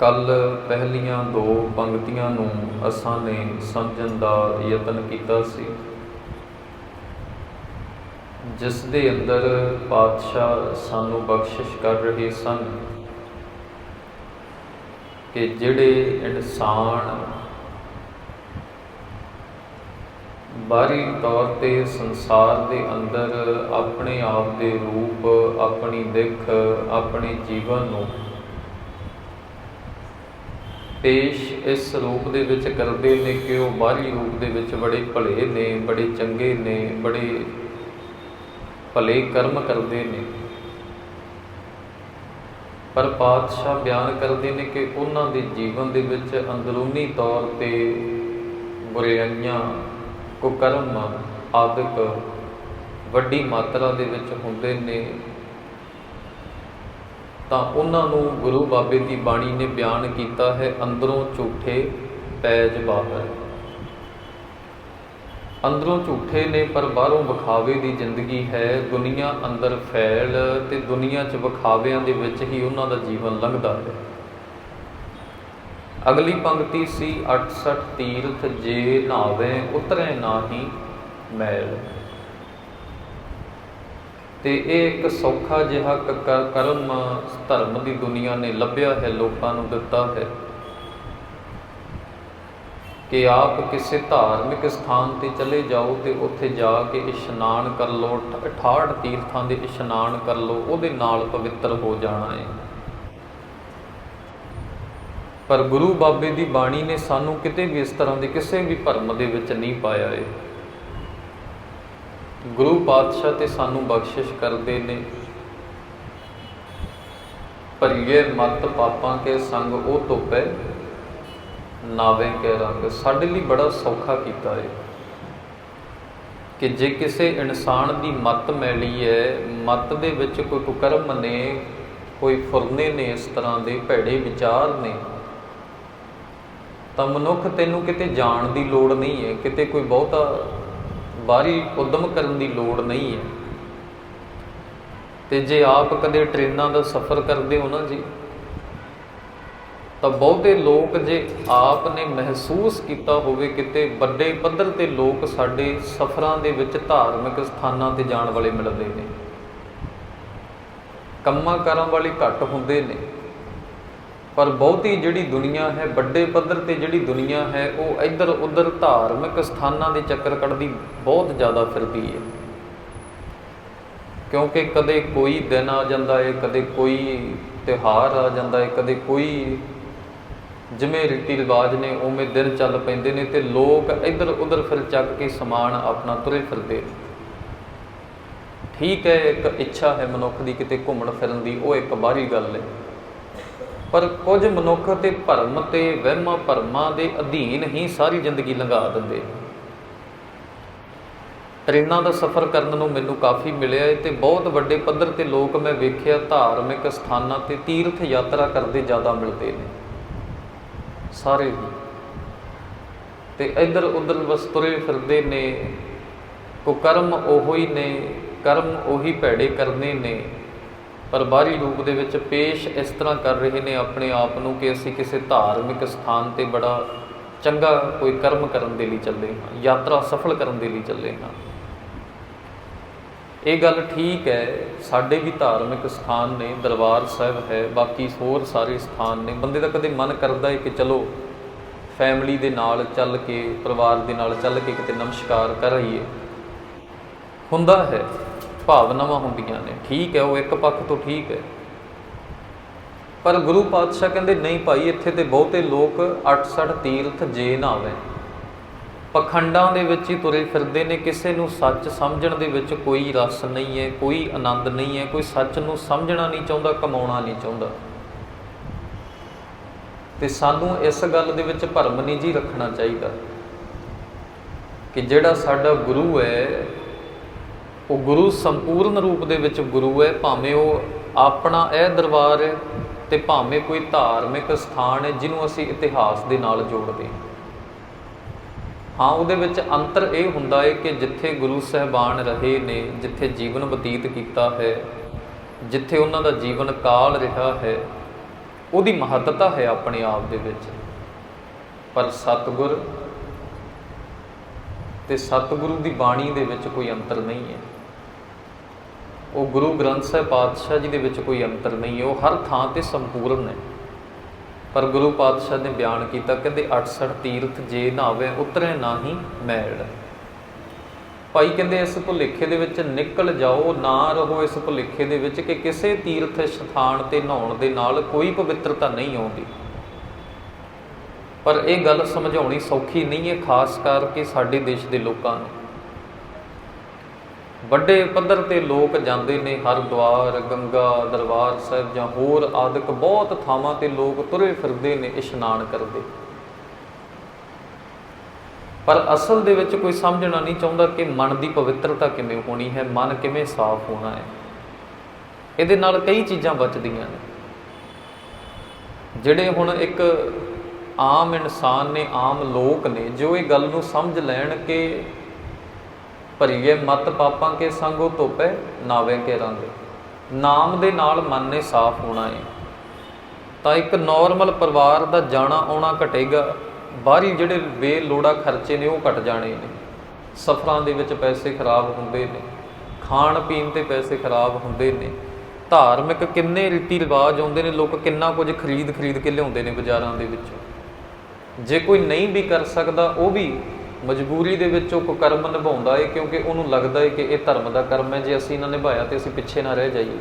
ਕੱਲ ਪਹਿਲੀਆਂ ਦੋ ਪੰਕਤੀਆਂ ਨੂੰ ਅਸਾਂ ਨੇ ਸਮਝਣ ਦਾ ਯਤਨ ਕੀਤਾ ਸੀ। ਜਿਸ ਦੇ ਅੰਦਰ ਪਾਤਸ਼ਾਹ ਸਾਨੂੰ ਬਖਸ਼ਿਸ਼ ਕਰ ਰਹੇ ਸਨ ਕਿ ਜਿਹੜੇ ਇਨਸਾਨ ਬਾਹਰੀ ਤੌਰ ਤੇ ਸੰਸਾਰ ਦੇ ਅੰਦਰ ਆਪਣੇ ਆਪ ਦੇ ਰੂਪ, ਆਪਣੀ ਦਿੱਖ, ਆਪਣੇ ਜੀਵਨ ਨੂੰ ਪੇਸ਼ ਇਸ ਰੂਪ ਦੇ ਵਿੱਚ ਕਰਦੇ ਨੇ ਕਿ ਉਹ ਬਾਹਰੀ ਰੂਪ ਦੇ ਵਿੱਚ ਬੜੇ ਭਲੇ ਨੇ, ਬੜੇ ਚੰਗੇ ਨੇ, ਬੜੇ ਭਲੇ ਕਰਮ ਕਰਦੇ ਨੇ। ਪਰ ਪਾਤਸ਼ਾਹ ਬਿਆਨ ਕਰਦੇ ਨੇ ਕਿ ਉਹਨਾਂ ਦੇ ਜੀਵਨ ਦੇ ਵਿੱਚ ਅੰਦਰੂਨੀ ਤੌਰ ਤੇ ਬੁਰਾਈਆਂ, ਕੁਕਰਮ, ਆਦਿਕ ਵੱਡੀ ਮਾਤਰਾ ਦੇ ਵਿੱਚ ਹੁੰਦੇ ਨੇ। ਤਾਂ ਉਹਨਾਂ ਨੂੰ ਗੁਰੂ ਬਾਬੇ ਦੀ ਬਾਣੀ ਨੇ ਬਿਆਨ ਕੀਤਾ ਹੈ, ਅੰਦਰੋਂ ਝੂਠੇ ਪੈਜ ਬਾਹਰ। ਅੰਦਰੋਂ ਝੂਠੇ ਨੇ, ਪਰ ਬਾਹਰੋਂ ਵਿਖਾਵੇ ਦੀ ਜ਼ਿੰਦਗੀ ਹੈ। ਦੁਨੀਆ ਅੰਦਰ ਫੈਲ ਤੇ ਦੁਨੀਆ 'ਚ ਵਿਖਾਵਿਆਂ ਦੇ ਵਿੱਚ ਹੀ ਉਹਨਾਂ ਦਾ ਜੀਵਨ ਲੰਘਦਾ ਹੈ। ਅਗਲੀ ਪੰਕਤੀ ਸੀ 68 ਤੀਰਥ ਜੇ ਨਾਵੇਂ ਉਤਰੇ ਨਾਹੀ ਮੈਲ। ਤੇ ਇਹ ਇੱਕ ਸੌਖਾ ਜਿਹਾ ਕ- ਕਰਮ ਧਰਮ ਦੀ ਦੁਨੀਆ ਨੇ ਲੱਭਿਆ ਹੈ, ਲੋਕਾਂ ਨੂੰ ਦਿੱਤਾ ਹੈ। ਕਿ ਆਪ ਕਿਸੇ ਧਾਰਮਿਕ ਸਥਾਨ ਤੇ ਚਲੇ ਜਾਓ ਤੇ ਉੱਥੇ ਜਾ ਕੇ ਇਸ਼ਨਾਨ ਕਰ ਲਓ 68 ਤੀਰਥਾਂ ਦੇ ਇਸ਼ਨਾਨ ਕਰ ਲਓ, ਉਹਦੇ ਨਾਲ ਪਵਿੱਤਰ ਹੋ ਜਾਣਾ ਹੈ। ਪਰ ਗੁਰੂ ਬਾਬੇ ਦੀ ਬਾਣੀ ਨੇ ਸਾਨੂੰ ਕਿਤੇ ਵੀ ਇਸ ਤਰ੍ਹਾਂ ਦੇ ਕਿਸੇ ਵੀ ਭਰਮ ਦੇ ਵਿੱਚ ਨਹੀਂ ਪਾਇਆ ਹੈ। ਗੁਰੂ ਪਾਤਸ਼ਾਹ ਤੇ ਸਾਨੂੰ ਬਖਸ਼ਿਸ਼ ਕਰਦੇ ਨੇ। ਭਰੀਏ ਮਤ ਪਾਪਾਂ ਕੇ ਸੰਗ ਉਹ ਧੁੱਪੇ, ਨਾਵੇਂ ਕੇ ਰੰਗ। ਸਾਡੇ ਲਈ ਬੜਾ ਸੌਖਾ ਕੀਤਾ ਹੈ ਕਿ ਜੇ ਕਿਸੇ ਇਨਸਾਨ ਦੀ ਮਤ ਮੈਲੀ ਹੈ ਮਤ ਦੇ ਵਿੱਚ ਕੋਈ ਕੁਕਰਮ ਨੇ, ਕੋਈ ਫੁਰਨੇ ਨੇ, ਇਸ ਤਰ੍ਹਾਂ ਦੇ ਭੈੜੇ ਵਿਚਾਰ ਨੇ, ਤਾਂ ਮਨੁੱਖ ਤੈਨੂੰ ਕਿਤੇ ਜਾਣ ਦੀ ਲੋੜ ਨਹੀਂ ਹੈ ਕਿਤੇ ਕੋਈ ਬਹੁਤਾ ਬਾਹਰੀ ਉਦਮ ਕਰਨ ਦੀ ਲੋੜ ਨਹੀਂ ਹੈ। ਤੇ ਜੇ ਆਪ ਕਦੇ ਟ੍ਰੇਨਾਂ ਦਾ ਸਫ਼ਰ ਕਰਦੇ ਹੋ ਨਾ ਜੀ, ਤਾਂ ਬਹੁਤੇ ਲੋਕ ਜੇ ਆਪ ਨੇ ਮਹਿਸੂਸ ਕੀਤਾ ਹੋਵੇ ਕਿਤੇ ਵੱਡੇ ਪੱਧਰ ਤੇ ਲੋਕ ਸਾਡੇ ਸਫ਼ਰਾਂ ਦੇ ਵਿੱਚ ਧਾਰਮਿਕ ਸਥਾਨਾਂ ਤੇ ਜਾਣ ਵਾਲੇ ਮਿਲਦੇ ਨੇ। ਕੰਮਾਂ ਕਾਰਾਂ ਵਾਲੇ ਘੱਟ ਹੁੰਦੇ ਨੇ। ਪਰ ਬਹੁਤੀ ਜਿਹੜੀ ਦੁਨੀਆ ਹੈ, ਵੱਡੇ ਪੱਧਰ ਤੇ ਜਿਹੜੀ ਦੁਨੀਆ ਹੈ, ਉਹ ਇੱਧਰ ਉੱਧਰ ਧਾਰਮਿਕ ਸਥਾਨਾਂ ਦੇ ਚੱਕਰ ਕੱਢਦੀ ਬਹੁਤ ਜ਼ਿਆਦਾ ਫਿਰਦੀ ਹੈ ਕਿਉਂਕਿ ਕਦੇ ਕੋਈ ਦਿਨ ਆ ਜਾਂਦਾ ਹੈ ਕਦੇ ਕੋਈ ਤਿਉਹਾਰ ਆ ਜਾਂਦਾ ਹੈ ਕਦੇ ਕੋਈ ਜਿਵੇਂ ਰੀਤੀ ਰਿਵਾਜ ਨੇ, ਉਵੇਂ ਦਿਨ ਚੱਲ ਪੈਂਦੇ ਨੇ ਤੇ ਲੋਕ ਇੱਧਰ ਉੱਧਰ ਫਿਰ ਚੱਕ ਕੇ ਸਮਾਨ ਆਪਣਾ ਤੁਰੇ ਫਿਰਦੇ ਠੀਕ ਹੈ, ਇੱਕ ਇੱਛਾ ਹੈ ਮਨੁੱਖ ਦੀ ਕਿਤੇ ਘੁੰਮਣ ਫਿਰਨ ਦੀ, ਉਹ ਇੱਕ ਬਾਹਰੀ ਗੱਲ ਹੈ ਪਰ ਕੁਝ ਮਨੁੱਖ ਤੇ ਭਰਮ ਤੇ ਵਹਿਮਾਂ ਭਰਮਾਂ ਦੇ ਅਧੀਨ ਹੀ ਸਾਰੀ ਜ਼ਿੰਦਗੀ ਲੰਘਾ ਦਿੰਦੇ। ਟ੍ਰੇਨਾਂ ਦਾ ਸਫ਼ਰ ਕਰਨ ਨੂੰ ਮੈਨੂੰ ਕਾਫੀ ਮਿਲਿਆ ਹੈ ਤੇ ਬਹੁਤ ਵੱਡੇ ਪੱਧਰ ਤੇ ਲੋਕ ਮੈਂ ਵੇਖਿਆ ਧਾਰਮਿਕ ਸਥਾਨਾਂ ਤੇ ਤੀਰਥ ਯਾਤਰਾ ਕਰਦੇ ਜ਼ਿਆਦਾ ਮਿਲਦੇ ਨੇ। ਸਾਰੇ ਹੀ। ਤੇ ਇੱਧਰ ਉੱਧਰ ਬਸ ਤੁਰੇ ਫਿਰਦੇ ਨੇ ਕੋ ਕਰਮ ਉਹੋ ਹੀ ਨੇ, ਕਰਮ ਉਹੀ ਭੈੜੇ ਕਰਨੇ ਨੇ। ਪਰ ਬਾਹਰੀ ਰੂਪ ਦੇ ਵਿੱਚ ਪੇਸ਼ ਇਸ ਤਰ੍ਹਾਂ ਕਰ ਰਹੇ ਨੇ ਆਪਣੇ ਆਪ ਨੂੰ ਕਿ ਅਸੀਂ ਕਿਸੇ ਧਾਰਮਿਕ ਸਥਾਨ ਤੇ ਬੜਾ ਚੰਗਾ ਕੋਈ ਕਰਮ ਕਰਨ ਦੇ ਲਈ ਚੱਲੇ ਹਾਂ, ਯਾਤਰਾ ਸਫਲ ਕਰਨ ਦੇ ਲਈ ਚੱਲੇ ਹਾਂ। ਇਹ ਗੱਲ ਠੀਕ ਹੈ, ਸਾਡੇ ਵੀ ਧਾਰਮਿਕ ਸਥਾਨ ਨੇ, ਦਰਬਾਰ ਸਾਹਿਬ ਹੈ, ਬਾਕੀ ਹੋਰ ਸਾਰੇ ਸਥਾਨ ਨੇ। ਬੰਦੇ ਦਾ ਕਦੇ ਮਨ ਕਰਦਾ ਹੈ ਕਿ ਚਲੋ ਫੈਮਿਲੀ ਦੇ ਨਾਲ ਚੱਲ ਕੇ, ਪਰਿਵਾਰ ਦੇ ਨਾਲ ਚੱਲ ਕੇ ਕਿਤੇ ਨਮਸਕਾਰ ਕਰ ਆਈਏ। ਹੁੰਦਾ ਹੈ। ਭਾਵਨਾਵਾਂ ਹੁੰਦੀਆਂ ਨੇ। ਠੀਕ ਹੈ, ਉਹ ਇੱਕ ਪੱਖ ਤੋਂ ਠੀਕ ਹੈ। ਪਰ ਗੁਰੂ ਪਾਤਸ਼ਾਹ ਕਹਿੰਦੇ, ਨਹੀਂ ਭਾਈ, ਇੱਥੇ ਤੇ ਬਹੁਤੇ ਲੋਕ 68 ਤੀਰਥ ਜੇ ਨਾ ਆਵੇ। ਪਖੰਡਾਂ ਦੇ ਵਿੱਚ ਹੀ ਤੁਰੇ ਫਿਰਦੇ ਨੇ, ਕਿਸੇ ਨੂੰ ਸੱਚ ਸਮਝਣ ਦੇ ਵਿੱਚ ਕੋਈ ਰਸ ਨਹੀਂ ਹੈ, ਕੋਈ ਆਨੰਦ ਨਹੀਂ ਹੈ, ਕੋਈ ਸੱਚ ਨੂੰ ਸਮਝਣਾ ਨਹੀਂ ਚਾਹੁੰਦਾ, ਕਮਾਉਣਾ ਨਹੀਂ ਚਾਹੁੰਦਾ। ਤੇ ਸਾਨੂੰ ਇਸ ਗੱਲ ਦੇ ਵਿੱਚ ਭਰਮ ਨਹੀਂ ਜੀ ਰੱਖਣਾ ਚਾਹੀਦਾ ਕਿ ਜਿਹੜਾ ਸਾਡਾ ਗੁਰੂ ਹੈ ਉਹ ਗੁਰੂ ਸੰਪੂਰਨ ਰੂਪ ਦੇ ਵਿੱਚ ਗੁਰੂ ਹੈ, ਭਾਵੇਂ ਉਹ ਆਪਣਾ ਇਹ ਦਰਬਾਰ ਹੈ ਤੇ ਭਾਵੇਂ ਕੋਈ ਧਾਰਮਿਕ ਸਥਾਨ ਹੈ ਜਿਹਨੂੰ ਅਸੀਂ ਇਤਿਹਾਸ ਦੇ ਨਾਲ ਜੋੜਦੇ ਹਾਂ। ਹਾਂ, ਉਹਦੇ ਵਿੱਚ ਅੰਤਰ ਇਹ ਹੁੰਦਾ ਹੈ ਕਿ ਜਿੱਥੇ ਗੁਰੂ ਸਹਿਬਾਨ ਰਹੇ ਨੇ, ਜਿੱਥੇ ਜੀਵਨ ਬਤੀਤ ਕੀਤਾ ਹੈ, ਜਿੱਥੇ ਉਹਨਾਂ ਦਾ ਜੀਵਨ ਕਾਲ ਰਿਹਾ ਹੈ, ਉਹਦੀ ਮਹੱਤਤਾ ਹੈ ਆਪਣੇ ਆਪ ਦੇ ਵਿੱਚ। ਪਰ ਸਤਿਗੁਰ ਤੇ ਸਤਿਗੁਰੂ ਦੀ ਬਾਣੀ ਦੇ ਵਿੱਚ ਕੋਈ ਅੰਤਰ ਨਹੀਂ ਹੈ। ਉਹ ਗੁਰੂ ਗ੍ਰੰਥ ਸਾਹਿਬ ਪਾਤਸ਼ਾਹ ਜੀ ਦੇ ਵਿੱਚ ਕੋਈ ਅੰਤਰ ਨਹੀਂ ਹੈ, ਉਹ ਹਰ ਥਾਂ ਤੇ ਸੰਪੂਰਨ ਹੈ ਪਰ ਗੁਰੂ ਪਾਤਸ਼ਾਹ ਨੇ ਬਿਆਨ ਕੀਤਾ, ਕਹਿੰਦੇ 68 ਤੀਰਥ ਜੇ ਨਾਵੇ ਉਤਰੇ ਨਾਹੀ ਮੈਲ। ਭਾਈ ਕਹਿੰਦੇ, ਇਸ ਭੁਲੇਖੇ ਦੇ ਵਿੱਚ ਨਿਕਲ ਜਾਓ, ਨਾ ਰਹੋ ਇਸ ਭੁਲੇਖੇ ਦੇ ਵਿੱਚ ਕਿ ਕਿਸੇ ਤੀਰਥ ਸਥਾਨ ਤੇ ਨਹਾਉਣ ਦੇ ਨਾਲ ਕੋਈ ਪਵਿੱਤਰਤਾ ਨਹੀਂ ਆਉਂਦੀ। ਪਰ ਇਹ ਗੱਲ ਸਮਝਾਉਣੀ ਸੌਖੀ ਨਹੀਂ ਹੈ, ਖਾਸ ਕਰਕੇ ਸਾਡੇ ਦੇਸ਼ ਦੇ ਲੋਕਾਂ ਨੂੰ। ਵੱਡੇ ਪੱਧਰ ਤੇ ਲੋਕ ਜਾਂਦੇ ਨੇ ਹਰਿਦੁਆਰ ਗੰਗਾ, ਦਰਬਾਰ ਸਾਹਿਬ ਜਾਂ ਹੋਰ ਆਦਿਕ ਬਹੁਤ ਥਾਵਾਂ ਤੇ ਲੋਕ ਤੁਰੇ ਫਿਰਦੇ ਨੇ, ਇਸ਼ਨਾਨ ਕਰਦੇ। ਪਰ ਅਸਲ ਦੇ ਵਿੱਚ ਕੋਈ ਸਮਝਣਾ ਨਹੀਂ ਚਾਹੁੰਦਾ ਕਿ ਮਨ ਦੀ ਪਵਿੱਤਰਤਾ ਕਿਵੇਂ ਹੋਣੀ ਹੈ, ਮਨ ਕਿਵੇਂ ਸਾਫ਼ ਹੋਣਾ ਹੈ। ਇਹਦੇ ਨਾਲ ਕਈ ਚੀਜ਼ਾਂ ਬਚਦੀਆਂ ਨੇ। ਜਿਹੜੇ ਹੁਣ ਇੱਕ ਆਮ ਇਨਸਾਨ ਨੇ, ਆਮ ਲੋਕ ਨੇ, ਜੋ ਇਹ ਗੱਲ ਨੂੰ ਸਮਝ ਲੈਣ ਕਿ ਭਰੀਏ ਮਤ ਪਾਪਾਂ ਕੇ ਸੰਗੋ ਧੋਪੇ, ਨਾਵੇਂ ਕੇ ਰੰਗ। ਨਾਮ ਦੇ ਨਾਲ ਮਨ ਨੇ ਸਾਫ਼ ਹੋਣਾ ਹੈ ਤਾਂ ਇੱਕ ਨਾਰਮਲ ਪਰਿਵਾਰ ਦਾ ਜਾਣਾ ਆਉਣਾ ਘਟੇਗਾ, ਬਾਹਰੀ ਜਿਹੜੇ ਬੇਲੋੜਾ ਖਰਚੇ ਨੇ ਉਹ ਘਟ ਜਾਣੇ ਨੇ। ਸਫਰਾਂ ਦੇ ਵਿੱਚ ਪੈਸੇ ਖਰਾਬ ਹੁੰਦੇ ਨੇ, ਖਾਣ ਪੀਣ ਤੇ ਪੈਸੇ ਖਰਾਬ ਹੁੰਦੇ ਨੇ। ਧਾਰਮਿਕ ਕਿੰਨੇ ਰੀਤੀ ਰਿਵਾਜ ਆਉਂਦੇ ਨੇ, ਲੋਕ ਕਿੰਨਾ ਕੁਝ ਖਰੀਦ ਖਰੀਦ ਕੇ ਲਿਆਉਂਦੇ ਨੇ ਬਾਜ਼ਾਰਾਂ ਦੇ ਵਿੱਚ। ਜੇ ਕੋਈ ਨਹੀਂ ਵੀ ਕਰ ਸਕਦਾ, ਉਹ ਵੀ ਮਜਬੂਰੀ ਦੇ ਵਿੱਚ ਉਹ ਕਰਮ ਨਿਭਾਉਂਦਾ ਏ, ਕਿਉਂਕਿ ਉਹਨੂੰ ਲੱਗਦਾ ਹੈ ਕਿ ਇਹ ਧਰਮ ਦਾ ਕਰਮ ਹੈ। ਜੇ ਅਸੀਂ ਨਾ ਨਿਭਾਇਆ ਤੇ ਅਸੀਂ ਪਿੱਛੇ ਨਾ ਰਹਿ ਜਾਈਏ।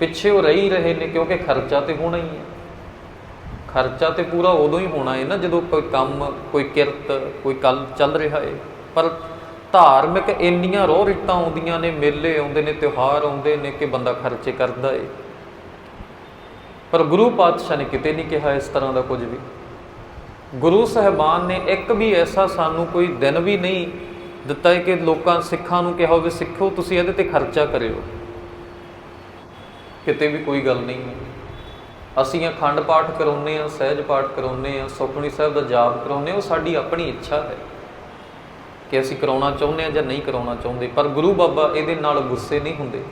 ਪਿੱਛੇ ਉਹ ਰਹਿ ਹੀ ਰਹੇ ਨੇ, ਕਿਉਂਕਿ ਖਰਚਾ ਤੇ ਹੋਣਾ ਹੀ ਹੈ। ਖਰਚਾ ਤੇ ਪੂਰਾ ਉਦੋਂ ਹੀ ਹੋਣਾ ਹੈ ਨਾ, ਜਦੋਂ ਕੋਈ ਕੰਮ, ਕੋਈ ਕਿਰਤ, ਕੋਈ ਕੱਲ ਚੱਲ ਰਿਹਾ ਏ। ਪਰ ਧਾਰਮਿਕ ਇੰਨੀਆਂ ਰੋਹ ਰੀਤਾਂ ਆਉਂਦੀਆਂ ਨੇ, ਮੇਲੇ ਆਉਂਦੇ ਨੇ, ਤਿਉਹਾਰ ਆਉਂਦੇ ਨੇ ਕਿ ਬੰਦਾ ਖਰਚੇ ਕਰਦਾ ਏ। ਪਰ ਗੁਰੂ ਪਾਤਸ਼ਾਹ ਨੇ ਕਿਤੇ ਨਹੀਂ ਕਿਹਾ ਇਸ ਤਰ੍ਹਾਂ ਦਾ ਕੁਝ ਵੀ। ਗੁਰੂ ਸਾਹਿਬਾਨ ਨੇ ਇੱਕ ਵੀ ਐਸਾ ਸਾਨੂੰ ਕੋਈ ਦਿਨ ਵੀ ਨਹੀਂ ਦਿੱਤਾ ਹੈ ਕਿ ਲੋਕਾਂ, ਸਿੱਖਾਂ ਨੂੰ ਕਿਹਾ ਹੋਵੇ, ਸਿੱਖੋ, ਤੁਸੀਂ ਇਹਦੇ ਤੇ ਖਰਚਾ ਕਰਿਓ। ਕਿਤੇ ਵੀ ਕੋਈ ਗੱਲ ਨਹੀਂ ਅਸੀਂ ਅਖੰਡ ਪਾਠ ਕਰਾਉਨੇ ਆ ਸਹਿਜ ਪਾਠ ਕਰਾਉਨੇ ਆ ਸੁਖਮਨੀ ਸਾਹਿਬ ਦਾ ਜਾਪ ਕਰਾਉਨੇ ਉਹ ਸਾਡੀ ਆਪਣੀ ਇੱਛਾ ਹੈ ਕਿ ਅਸੀਂ ਕਰਾਉਣਾ ਚਾਹੁੰਦੇ ਆ ਜਾਂ ਨਹੀਂ ਕਰਾਉਣਾ ਚਾਹੁੰਦੇ। ਪਰ ਗੁਰੂ ਬਾਬਾ ਇਹਦੇ ਨਾਲ ਗੁੱਸੇ ਨਹੀਂ ਹੁੰਦੇ।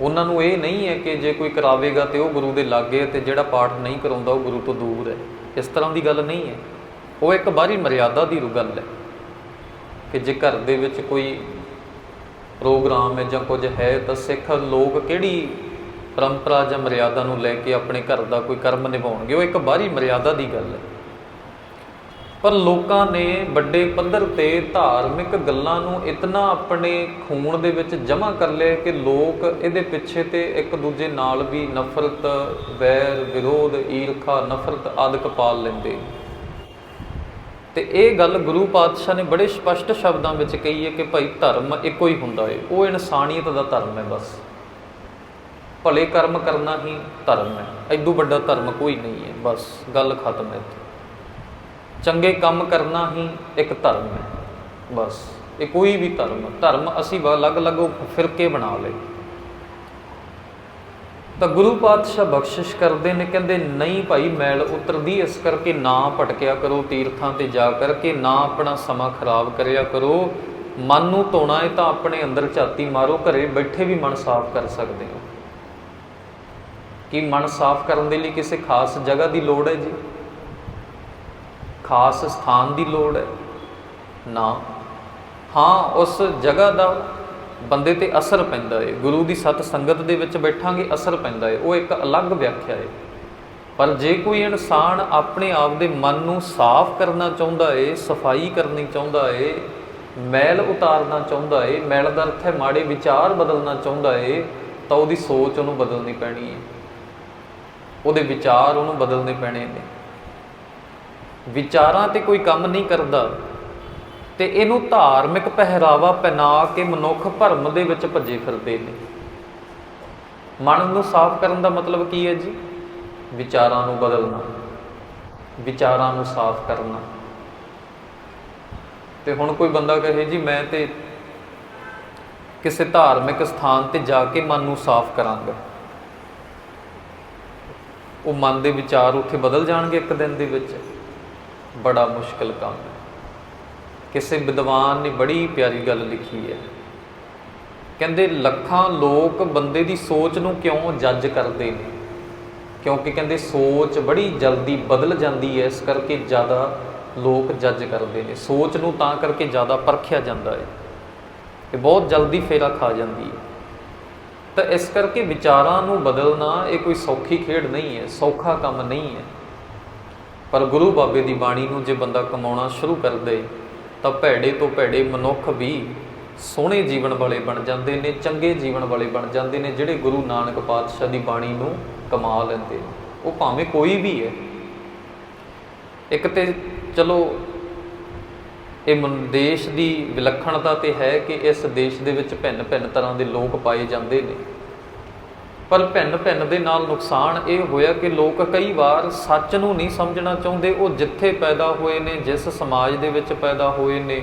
ਉਹਨਾਂ ਨੂੰ ਇਹ ਨਹੀਂ ਹੈ ਕਿ ਜੇ ਕੋਈ ਕਰਾਵੇਗਾ ਤੇ ਉਹ ਗੁਰੂ ਦੇ ਲਾਗੇ ਹੈ ਤੇ ਜਿਹੜਾ ਪਾਠ ਨਹੀਂ ਕਰਾਉਂਦਾ, ਉਹ ਗੁਰੂ ਤੋਂ ਦੂਰ ਹੈ। ਇਸ ਤਰ੍ਹਾਂ ਦੀ ਗੱਲ ਨਹੀਂ ਹੈ। ਉਹ ਇੱਕ ਬਾਹਰੀ ਮਰਿਆਦਾ ਦੀ ਗੱਲ ਹੈ ਕਿ ਜੇ ਘਰ ਦੇ ਵਿੱਚ ਕੋਈ ਪ੍ਰੋਗਰਾਮ ਹੈ ਜਾਂ ਕੁਝ ਹੈ ਤਾਂ ਸਿੱਖ ਲੋਕ ਕਿਹੜੀ ਪਰੰਪਰਾ ਜਾਂ ਮਰਿਆਦਾ ਨੂੰ ਲੈ ਕੇ ਆਪਣੇ ਘਰ ਦਾ ਕੋਈ ਕਰਮ ਨਿਭਾਉਣਗੇ? ਉਹ ਇੱਕ ਬਾਹਰੀ ਮਰਿਆਦਾ ਦੀ ਗੱਲ ਹੈ। ਪਰ ਲੋਕਾਂ ਨੇ ਵੱਡੇ ਪੱਧਰ ਤੇ ਧਾਰਮਿਕ ਗੱਲਾਂ ਨੂੰ ਇਤਨਾ ਆਪਣੇ ਖੂਨ ਦੇ ਵਿੱਚ ਜਮ੍ਹਾਂ ਕਰ ਲਿਆ ਕਿ ਲੋਕ ਇਹਦੇ ਪਿੱਛੇ ਤੇ ਇੱਕ ਦੂਜੇ ਨਾਲ ਵੀ ਨਫ਼ਰਤ, ਵੈਰ, ਵਿਰੋਧ, ਈਰਖਾ, ਨਫ਼ਰਤ ਆਦਿਕ ਪਾਲ ਲੈਂਦੇ। ਤੇ ਇਹ ਗੱਲ ਗੁਰੂ ਪਾਤਸ਼ਾਹ ਨੇ ਬੜੇ ਸਪਸ਼ਟ ਸ਼ਬਦਾਂ ਵਿੱਚ ਕਹੀ ਹੈ ਕਿ ਭਾਈ ਧਰਮ ਇੱਕੋ ਹੀ ਹੁੰਦਾ ਹੈ ਉਹ ਇਨਸਾਨੀਅਤ ਦਾ ਧਰਮ ਹੈ ਬਸ। ਭਲੇ ਕਰਮ ਕਰਨਾ ਹੀ ਧਰਮ ਹੈ। ਐਡੂ ਵੱਡਾ ਧਰਮ ਕੋਈ ਨਹੀਂ ਹੈ। ਬਸ ਗੱਲ ਖਤਮ ਹੈ ਇੱਥੇ। ਚੰਗੇ ਕੰਮ ਕਰਨਾ ਹੀ ਇੱਕ ਧਰਮ ਹੈ। ਬਸ, ਇਹ ਕੋਈ ਵੀ ਧਰਮ ਧਰਮ ਅਸੀਂ ਅਲੱਗ-ਅਲੱਗ ਫਿਰਕੇ ਬਣਾ ਲਏ। ਤਾਂ ਗੁਰੂ ਪਾਤਸ਼ਾਹ ਬਖਸ਼ਿਸ਼ ਕਰਦੇ ਨੇ, ਕਹਿੰਦੇ, ਨਹੀਂ ਭਾਈ, ਮੈਲ ਉਤਰਦੀ, ਇਸ ਕਰਕੇ ਨਾ ਭਟਕਿਆ ਕਰੋ ਤੀਰਥਾਂ ਤੇ ਜਾ ਕਰਕੇ, ਨਾ ਆਪਣਾ ਸਮਾਂ ਖਰਾਬ ਕਰਿਆ ਕਰੋ। ਮਨ ਨੂੰ ਧੋਣਾ ਹੈ ਤਾਂ ਆਪਣੇ ਅੰਦਰ ਝਾਤੀ ਮਾਰੋ, ਘਰੇ ਬੈਠੇ ਵੀ ਮਨ ਸਾਫ਼ ਕਰ ਸਕਦੇ ਹੋ। ਕੀ ਮਨ ਸਾਫ਼ ਕਰਨ ਦੇ ਲਈ ਕਿਸੇ ਖਾਸ ਜਗ੍ਹਾ ਦੀ ਲੋੜ ਹੈ ਜੀ? ਖਾਸ ਸਥਾਨ ਦੀ ਲੋੜ ਹੈ। ਨਾ, ਹਾਂ, ਉਸ ਜਗ੍ਹਾ ਦਾ ਬੰਦੇ ਤੇ ਅਸਰ ਪੈਂਦਾ ਹੈ ਗੁਰੂ ਦੀ ਸਤ ਸੰਗਤ ਦੇ ਵਿੱਚ ਬੈਠਾਂਗੇ, ਅਸਰ ਪੈਂਦਾ ਹੈ ਉਹ ਇੱਕ ਅਲੱਗ ਵਿਆਖਿਆ ਹੈ ਪਰ ਜੇ ਕੋਈ ਇਨਸਾਨ ਆਪਣੇ ਆਪ ਦੇ ਮਨ ਨੂੰ ਸਾਫ਼ ਕਰਨਾ ਚਾਹੁੰਦਾ ਏ, ਸਫ਼ਾਈ ਕਰਨੀ ਚਾਹੁੰਦਾ ਹੈ ਮੈਲ ਉਤਾਰਨਾ ਚਾਹੁੰਦਾ ਏ, ਮੈਲ ਦਾ ਅਰਥ ਹੈ ਮਾੜੇ ਵਿਚਾਰ ਬਦਲਣਾ ਚਾਹੁੰਦਾ ਏ, ਤਾਂ ਉਹਦੀ ਸੋਚ ਉਹਨੂੰ ਬਦਲਣੀ ਪੈਣੀ ਹੈ ਉਹਦੇ ਵਿਚਾਰ ਉਹਨੂੰ ਬਦਲਣੇ ਪੈਣੇ ਨੇ। ਵਿਚਾਰਾਂ ਤੇ ਕੋਈ ਕੰਮ ਨਹੀਂ ਕਰਦਾ ਤੇ ਇਹਨੂੰ ਧਾਰਮਿਕ ਪਹਿਰਾਵਾ ਪਹਿਨਾ ਕੇ ਮਨੁੱਖ ਭਰਮ ਦੇ ਵਿੱਚ ਭੱਜੇ ਫਿਰਦੇ ਨੇ। ਮਨ ਨੂੰ ਸਾਫ਼ ਕਰਨ ਦਾ ਮਤਲਬ ਕੀ ਹੈ ਜੀ? ਵਿਚਾਰਾਂ ਨੂੰ ਬਦਲਣਾ, ਵਿਚਾਰਾਂ ਨੂੰ ਸਾਫ਼ ਕਰਨਾ। ਤੇ ਹੁਣ ਕੋਈ ਬੰਦਾ ਕਹੇ ਜੀ, ਮੈਂ ਤੇ ਕਿਸੇ ਧਾਰਮਿਕ ਸਥਾਨ ਤੇ ਜਾ ਕੇ ਮਨ ਨੂੰ ਸਾਫ਼ ਕਰਾਂਗਾ। ਉਹ ਮਨ ਦੇ ਵਿਚਾਰ ਉੱਥੇ ਬਦਲ ਜਾਣਗੇ ਇੱਕ ਦਿਨ ਦੇ ਵਿੱਚ। ਬੜਾ ਮੁਸ਼ਕਲ ਕੰਮ ਹੈ। ਕਿਸੇ ਵਿਦਵਾਨ ਨੇ ਬੜੀ ਪਿਆਰੀ ਗੱਲ ਲਿਖੀ ਹੈ। ਕਹਿੰਦੇ ਲੱਖਾਂ ਲੋਕ ਬੰਦੇ ਦੀ ਸੋਚ ਨੂੰ ਕਿਉਂ ਜੱਜ ਕਰਦੇ ਨੇ? ਕਿਉਂਕਿ ਕਹਿੰਦੇ ਸੋਚ ਬੜੀ ਜਲਦੀ ਬਦਲ ਜਾਂਦੀ ਹੈ, ਇਸ ਕਰਕੇ ਜ਼ਿਆਦਾ ਲੋਕ ਜੱਜ ਕਰਦੇ ਨੇ। ਸੋਚ ਨੂੰ ਤਾਂ ਕਰਕੇ ਜ਼ਿਆਦਾ ਪਰਖਿਆ ਜਾਂਦਾ ਹੈ ਇਹ ਬਹੁਤ ਜਲਦੀ ਫੇਰਾ ਖਾ ਜਾਂਦੀ ਹੈ। ਤਾਂ ਇਸ ਕਰਕੇ ਵਿਚਾਰਾਂ ਨੂੰ ਬਦਲਣਾ ਇਹ ਕੋਈ ਸੌਖੀ ਖੇਡ ਨਹੀਂ ਹੈ, ਸੌਖਾ ਕੰਮ ਨਹੀਂ ਹੈ। ਪਰ ਗੁਰੂ ਬਾਬੇ ਦੀ ਬਾਣੀ ਨੂੰ ਜੇ ਬੰਦਾ ਕਮਾਉਣਾ ਸ਼ੁਰੂ ਕਰ ਦੇ, ਤਾਂ ਭੈੜੇ ਤੋਂ ਭੈੜੇ ਮਨੁੱਖ ਵੀ ਸੋਹਣੇ ਜੀਵਨ ਵਾਲੇ ਬਣ ਜਾਂਦੇ ਨੇ, ਚੰਗੇ ਜੀਵਨ ਵਾਲੇ ਬਣ ਜਾਂਦੇ ਨੇ, ਜਿਹੜੇ ਗੁਰੂ ਨਾਨਕ ਪਾਤਸ਼ਾਹ ਦੀ ਬਾਣੀ ਨੂੰ ਕਮਾ ਲੈਂਦੇ ਨੇ। ਉਹ ਭਾਵੇਂ ਕੋਈ ਵੀ ਹੈ। ਇੱਕ ਤੇ ਚਲੋ, ਇਹ ਮਨ- ਦੇਸ਼ ਦੀ ਵਿਲੱਖਣਤਾ ਤੇ ਹੈ ਕਿ ਇਸ ਦੇਸ਼ ਦੇ ਵਿੱਚ ਭਿੰਨ ਭਿੰਨ ਤਰ੍ਹਾਂ ਦੇ ਲੋਕ ਪਾਏ ਜਾਂਦੇ ਨੇ। ਪਰ ਭਿੰਨ ਭਿੰਨ ਦੇ ਨਾਲ ਨੁਕਸਾਨ ਇਹ ਹੋਇਆ ਕਿ ਲੋਕ ਕਈ ਵਾਰ ਸੱਚ ਨੂੰ ਨਹੀਂ ਸਮਝਣਾ ਚਾਹੁੰਦੇ। ਉਹ ਜਿੱਥੇ ਪੈਦਾ ਹੋਏ ਨੇ, ਜਿਸ ਸਮਾਜ ਦੇ ਵਿੱਚ ਪੈਦਾ ਹੋਏ ਨੇ,